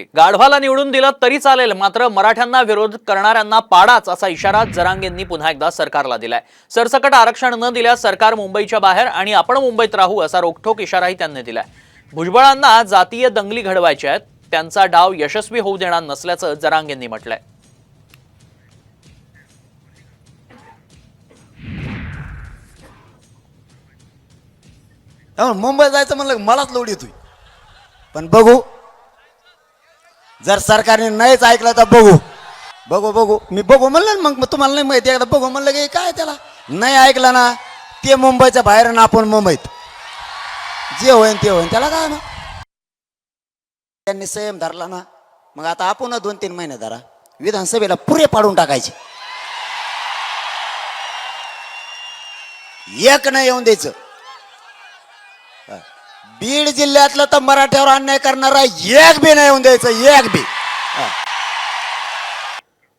गाढवाला निवडून दिलं तरी चालेल मात्र मराठ्यांना विरोध करणाऱ्यांना पाडाच असा इशारा जरांगेंनी पुन्हा एकदा सरकारला दिलाय. सरसकट आरक्षण न दिल्यास सरकार मुंबईच्या बाहेर आणि आपण मुंबईत राहू असा रोखठोक इशाराही त्यांनी दिलाय. भुजबळांना जातीय दंगली घडवायच्या आहेत त्यांचा डाव यशस्वी होऊ देणार नसल्याचं जरांगेंनी म्हटलंय. मुंबईत मुंबई जायचं म्हणलं मलाच लोड येतोय. पण बघू जर सरकारने नाहीच ऐकलं तर बघू. बघू बघू. मी बघू म्हणलं ना मग मग तुम्हाला नाही माहिती. एकदा बघू म्हणलं की काय त्याला? नाही ऐकलं ना ते मुंबईच्या बाहेर ना आपण मुंबईत. जे होईन ते होईन. त्याला काय ना त्यांनी संयम धरला ना मग आता आपण दोन तीन महिने धरा. विधानसभेला पुरे पाडून टाकायचे. एक नाही येऊन द्यायचं. बीड जिल्ह्यातलं तर मराठ्यावर अन्याय करणारा एक बी नाही येऊन द्यायचं एक बी.